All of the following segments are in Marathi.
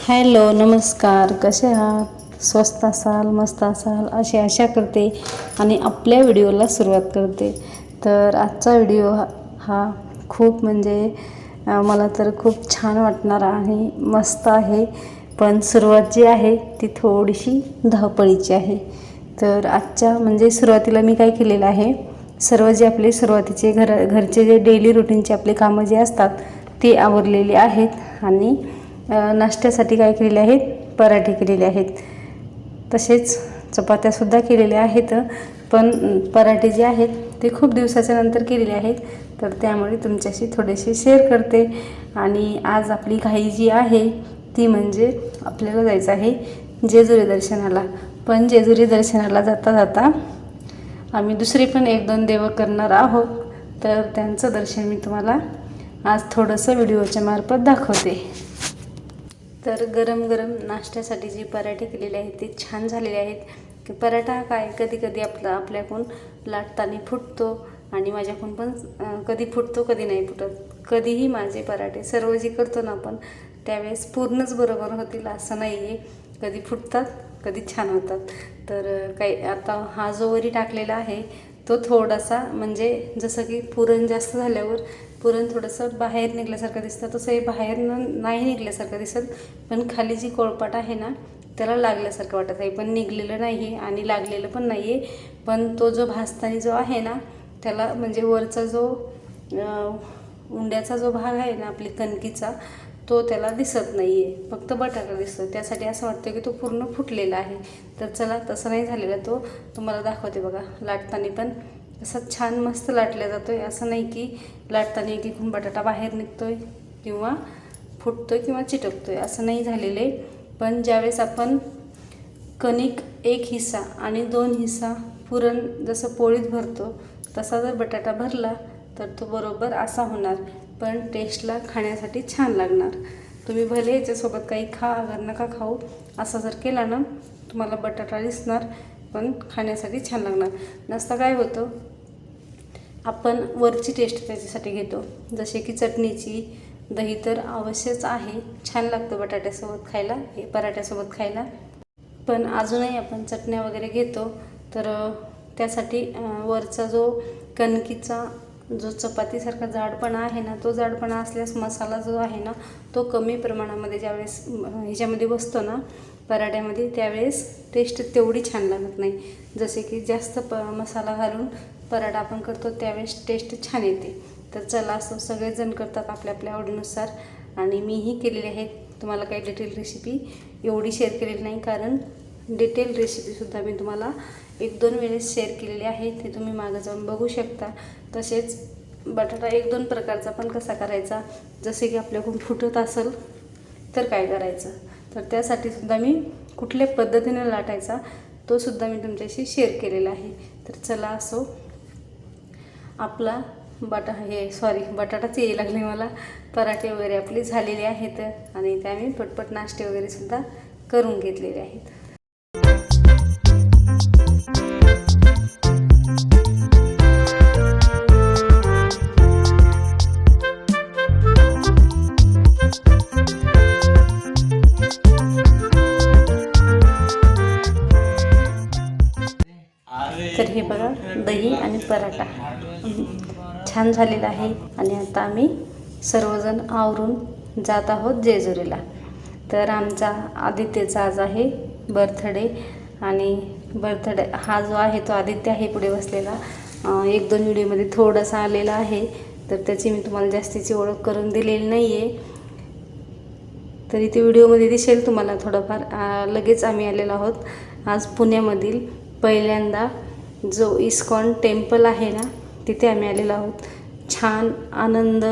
हॅलो नमस्कार. कसे आहात? स्वस्त असाल मस्त असाल अशी आशा करते आणि आपल्या व्हिडिओला सुरुवात करते. तर आजचा व्हिडिओ हा हा खूप म्हणजे मला तर खूप छान वाटणार आहे मस्त आहे. पण सुरुवात जी आहे ती थोडीशी धावपळीची आहे. तर आजच्या म्हणजे सुरुवातीला मी काय केलेलं आहे सर्व जे आपले सुरुवातीचे घर घरचे जे डेली रुटीनचे आपले कामं जे असतात ती आवरलेली आहेत आणि नाश्त्यासाठी काय केलेले आहेत? पराठे केलेले आहेत. तसेच चपात्यासुद्धा केलेल्या आहेत पण पराठे जे आहेत ते खूप दिवसाच्या नंतर केलेले आहेत. तर त्यामुळे तुमच्याशी थोडेसे शेअर करते. आणि आज आपली घाई जी आहे ती म्हणजे आपल्याला जायचं आहे जेजुरी दर्शनाला. पण जेजुरी दर्शनाला जाता जाता आम्ही दुसरे पण एक दोन देव करणार आहोत. तर त्यांचं दर्शन मी तुम्हाला आज थोडंसं व्हिडिओच्या मार्फत दाखवते. तर गरम गरम नाश्त्यासाठी जे पराठे केलेले आहेत ते छान झालेले आहेत. की पराठा हा काय? कधी कधी आपला आपल्याकडून लाटताना फुटतो आणि माझ्याकडून पण कधी फुटतो कधी नाही फुटत. कधीही माझे पराठे सर्व जे करतो ना आपण त्यावेळेस पूर्णच बरोबर होतील असं नाही आहे कधी फुटतात कधी छान होतात. तर काही आता हा जो वरी टाकलेला आहे तो थोडासा म्हणजे जसं की पुरण जास्त झाल्यावर पुरण थोडंसं बाहेर निघल्यासारखं दिसतं. तसं हे बाहेर न नाही निघल्यासारखं दिसत पण खाली जी कोळपाट आहे ना त्याला लागल्यासारखं वाटत आहे. पण निघलेलं नाही आहे आणि लागलेलं पण नाही आहे पण तो जो भासतानी जो आहे ना त्याला म्हणजे वरचा जो उंड्याचा जो भाग आहे ना आपली कणकीचा तो त्याला दिसत नाही आहे फक्त बटाटा दिसतो त्यासाठी असं वाटतं की तो पूर्ण फुटलेला आहे. तर चला तसं नाही झालेला तो. तुम्हाला दाखवते बघा लाटताना पण. असा छान मस्त लाटला जातो आहे असं नाही की लाटताना एक एकूण बटाटा बाहेर निघतो आहे किंवा फुटतो आहे किंवा चिटकतो आहे असं नाही झालेलं आहे. पण ज्यावेळेस आपण कणिक एक हिस्सा आणि दोन हिस्सा पुरण जसं पोळीत भरतो तसा जर बटाटा भरला तर तो बरोबर असा होणार पण टेस्टला खाण्यासाठी छान लागणार. तुम्ही भले याच्यासोबत काही खा अगर नका खाऊ असा जर केला ना तुम्हाला बटाटा दिसणार पण खाण्यासाठी छान लागणार. नसता काय होतं आपण वरची टेस्ट त्याच्यासाठी घेतो. जसे की चटणीची दही तर अवश्यच आहे. छान लागतं बटाट्यासोबत खायला हे पराठ्यासोबत खायला. पण अजूनही आपण चटण्या वगैरे घेतो तर त्यासाठी वरचा जो कणकीचा जो चपातीसारखा जाडपणा आहे ना तो जाडपणा असल्यास मसाला जो आहे ना तो कमी प्रमाणामध्ये ज्यावेळेस ह्याच्यामध्ये बसतो ना पराठ्यामध्ये त्यावेळेस टेस्ट तेवढी छान लागत नाही. जसे की जास्त प मसाला घालून पराठा आपण करतो त्यावेळेस टेस्ट छान येते. तर चला असं सगळेजण करतात आपल्या आपल्या आवडीनुसार. आणि मीही केलेले आहेत तुम्हाला काही डिटेल रेसिपी एवढी शेअर केलेली नाही कारण डिटेल रेसिपीसुद्धा मी तुम्हाला एक दोन वेळेस शेअर केलेली आहे. ते तुम्ही मागं जाऊन बघू शकता. तसेच बटाटा एक दोन प्रकारचा पण कसा करायचा? जसे की आपल्याकडून फुटत असेल तर काय करायचं? तर त्यासाठी सुद्धा मी कुठल्या पद्धतीने लाटायचा तो सुद्धा मी तुमच्याशी शेअर केलेला आहे. तर चला असो आपला बटा हे सॉरी बटाटाच यायला लागले मला. पराठे वगैरे आपले झालेले आहेत आणि त्या मी पटपट नाश्ते वगैरे सुद्धा करून घेतलेले आहेत. आणि छान झालेला आहे. आणि आता आम्ही सर्वजण आवरून जात आहोत जेजुरीला. तर आमचा आदित्यचा आज आहे बर्थडे. आणि बर्थडे हा जो आहे तो आदित्य आहे पुढे बसलेला. एक दोन व्हिडिओमध्ये थोडासा आलेला आहे. तर त्याची मी तुम्हाला जास्तीची ओळख करून दिलेली नाही आहे तरी ते व्हिडिओमध्ये दिसेल तुम्हाला थोडंफार. लगेच आम्ही आलेलो आहोत. आज पुण्यामधील पहिल्यांदा जो इस्कॉन टेम्पल आहे ना तिथे आम्ही आलेलो आहोत. छान आनंद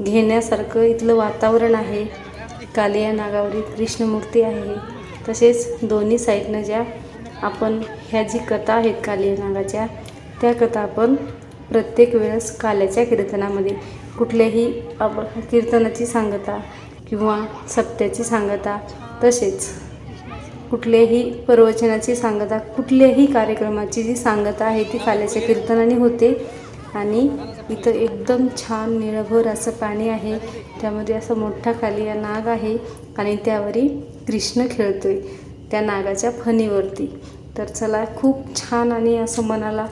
घेण्यासारखं इथलं वातावरण आहे. कालिया नागावरी कृष्णमूर्ती आहे. तसेच दोन्ही साईडनं ज्या आपण ह्या जी कथा आहेत कालिया नागाच्या त्या कथा आपण प्रत्येक वेळेस काल्याच्या कीर्तनामध्ये कुठल्याही आप कीर्तनाची सांगता किंवा सप्त्याची सांगता तसेच कुठल्याही प्रवचनाची सांगता कुठल्याही कार्यक्रमाची जी सांगता आहे ती काल्याच्या कीर्तनाने होते. आणि इथं एकदम छान निळभर असं पाणी आहे. त्यामध्ये असं मोठा खाली या नाग आहे. आणि त्यावरी कृष्ण खेळतोय त्या नागाच्या फणीवरती. तर चला खूप छान आणि असं मनाला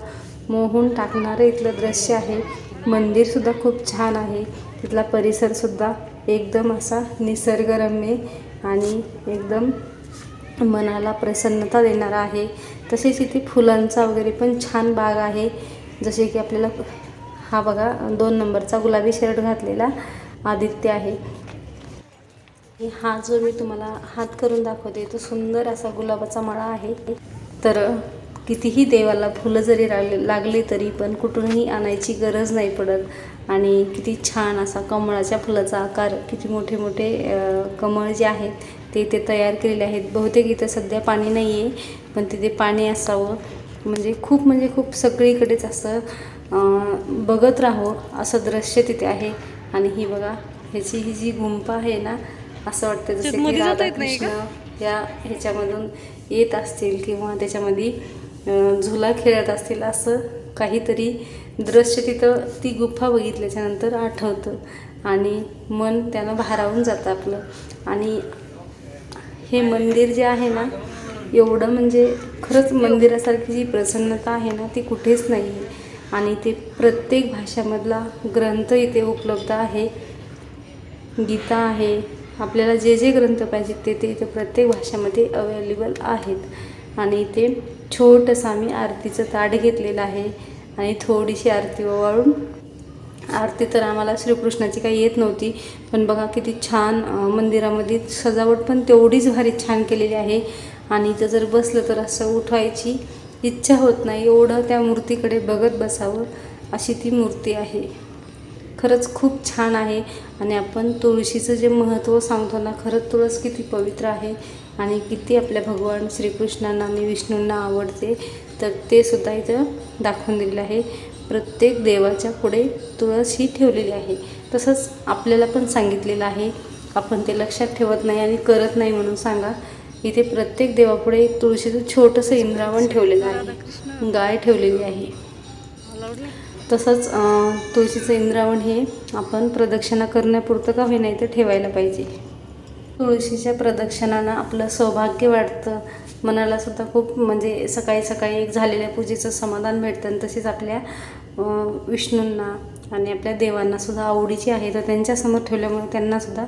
मोहून टाकणारं इथलं दृश्य आहे. मंदिरसुद्धा खूप छान आहे. तिथला परिसरसुद्धा एकदम असा निसर्गरम्य आणि एकदम मनाला प्रसन्नता देणारा आहे. तसेच इथे फुलांचा वगैरे पण छान बाग आहे. जसे की आपल्याला हा बघा दोन नंबरचा गुलाबी शर्ट घातलेला आदित्य आहे. हा जो मी तुम्हाला हात करून दाखवते तो सुंदर असा गुलाबाचा मळा आहे. तर कितीही देवाला फुलं जरी लागली तरी पण कुठूनही आणायची गरज नाही पडत. आणि किती छान असा कमळाच्या फुलाचा आकार किती मोठे मोठे कमळ जे आहेत ते इथे तयार केलेले आहेत. बहुतेक इथं सध्या पाणी नाही आहे पण तिथे पाणी असावं. म्हणजे खूप म्हणजे खूप सगळीकडेच असं बघत राहो असं दृश्य तिथे आहे. आणि ही बघा ह्याची ही जी गुंफा आहे ना असं वाटतं जसं की राधाकृष्ण या ह्याच्यामधून येत असतील किंवा त्याच्यामध्ये झुला खेळत असतील असं काहीतरी दृश्य तिथं ती गुफा बघितल्याच्यानंतर आठवतं. आणि मन त्यानं भारावून जातं आपलं. आणि हे मंदिर जे आहे ना एवढं म्हणजे खरंच मंदिरासारखी जी प्रसन्नता आहे ना ती कुठेच नाही आहे. आणि ते प्रत्येक भाषामधला ग्रंथ इथे उपलब्ध आहे. गीता आहे. आपल्याला जे जे ग्रंथ पाहिजेत ते ते इथे प्रत्येक भाषेमध्ये अवेलेबल आहेत. आणि इथे छोटंसं आम्ही आरतीचं ताट घेतलेलं आहे. आणि थोडीशी आरती ओवाळून आरती तर आम्हाला श्रीकृष्णाची काही येत नव्हती. पण बघा किती छान मंदिरामध्ये सजावट पण तेवढीच भारी छान केलेली आहे. आणि इथं जर बसलं तर असं उठवायची इच्छा होत नाही. एवढं त्या मूर्तीकडे बघत बसावं अशी ती मूर्ती आहे. खरंच खूप छान आहे. आणि आपण तुळशीचं जे महत्त्व सांगतो ना खरंच तुळस किती पवित्र आहे. आणि किती आपल्या भगवान श्रीकृष्णांना आणि विष्णूंना आवडते. तर ते सुद्धा इथं दाखवून दिलेलं आहे. प्रत्येक देवाच्या पुढे तुळस ही ठेवलेली आहे. तसंच आपल्याला पण सांगितलेलं आहे. आपण ते लक्षात ठेवत नाही आणि करत नाही म्हणून सांगा. इथे प्रत्येक देवापुढे तुळशीचं छोटंसं इंद्रावण ठेवलेलं आहे. गाय ठेवलेली आहे. तसंच तुळशीचं इंद्रावण हे आपण प्रदक्षिणा करण्यापुरतं का होईना इथे ठेवायला पाहिजे. तुळशीच्या प्रदक्षिणानं आपलं सौभाग्य वाढतं मनाला सुद्धा खूप म्हणजे सकाळी सकाळी एक झालेल्या पूजेचं समाधान भेटतं. आणि तसेच आपल्या विष्णूंना आणि आपल्या देवांना सुद्धा आवडीची आहे. तर त्यांच्यासमोर ठेवल्यामुळे त्यांना सुद्धा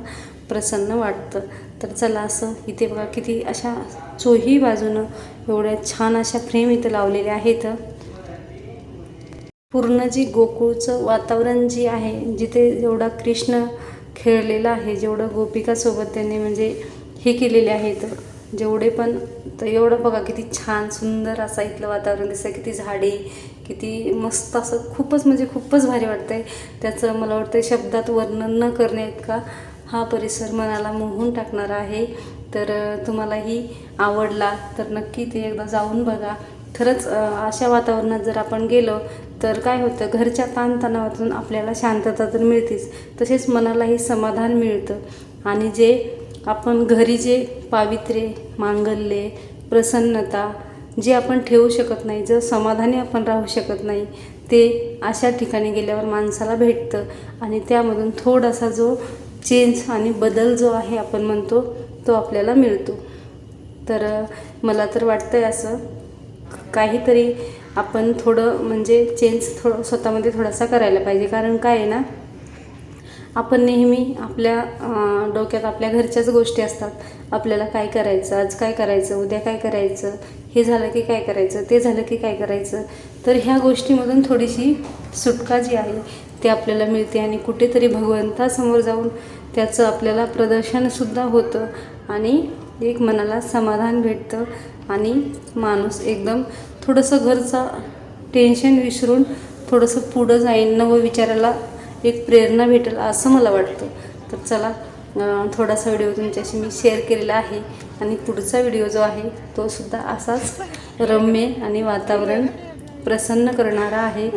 प्रसन्न वाटतं. तर चला असं इथे बघा किती अशा चोही बाजूनं एवढ्या छान अशा फ्रेम इथं लावलेल्या आहेत. पूर्ण जी गोकुळचं वातावरण जी आहे जिथे जेवढा कृष्ण खेळलेलं आहे. जेवढं गोपिकासोबत त्यांनी म्हणजे हे केलेले आहेत जेवढे पण तर एवढं बघा किती छान सुंदर असं इथलं वातावरण दिसतं किती झाडे किती मस्त असं खूपच म्हणजे खूपच भारी वाटतं आहे त्याचं मला वाटतं शब्दात वर्णन न करणे इतका हा परिसर मनाला मोहून टाकणारा आहे. तर तुम्हालाही आवडला तर नक्की ते एकदा जाऊन बघा. खरंच अशा वातावरणात जर आपण गेलो तर काय होतं घरच्या ताणतणावातून आपल्याला शांतता तर मिळतेच. तसेच मनालाही समाधान मिळतं. आणि जे आपण घरी जे पावित्र्य मांगल्ये प्रसन्नता जे आपण ठेवू शकत नाही जर समाधानी आपण राहू शकत नाही ते अशा ठिकाणी गेल्यावर माणसाला भेटतं. आणि त्यामधून थोडासा जो चेंज आणि बदल जो आहे आपण म्हणतो तो आपल्याला मिळतो. तर मला तर वाटतं आहे असं. काहीतरी आपण थोडं म्हणजे चेंज थोडं स्वतःमध्ये थोडासा करायला पाहिजे. कारण काय आहे ना आपण नेहमी आपल्या डोक्यात आपल्या घरच्याच गोष्टी असतात. आपल्याला काय करायचं आज काय करायचं उद्या काय करायचं हे झालं की काय करायचं ते झालं की काय करायचं. तर ह्या गोष्टीमधून थोडीशी सुटका जी आहे ती आपल्याला मिळते आणि कुठेतरी भगवंतासमोर जाऊन त्याचं आपल्याला प्रदर्शनसुद्धा होतं आणि एक मनाला समाधान भेटतं. आणि माणूस एकदम थोडंसं घरचा टेन्शन विसरून थोडंसं पुढं जाईन नवं विचाराला एक प्रेरणा भेटेल असं मला वाटतं. तर चला थोडासा व्हिडिओ तुमच्याशी मी शेअर केलेला आहे आणि पुढचा व्हिडिओ जो आहे तो सुद्धा असाच रम्य आणि वातावरण प्रसन्न करणारा आहे.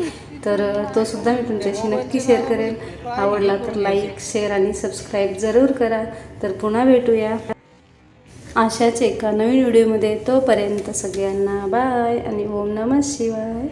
तर तो सुद्धा मी तुमच्याशी नक्की शेअर करेल. आवडला तर लाईक शेअर आणि सबस्क्राईब जरूर करा. तर पुन्हा भेटूया. अशाच एका नवीन व्हिडिओमध्ये तोपर्यंत सगळ्यांना बाय आणि ओम नमः शिवाय.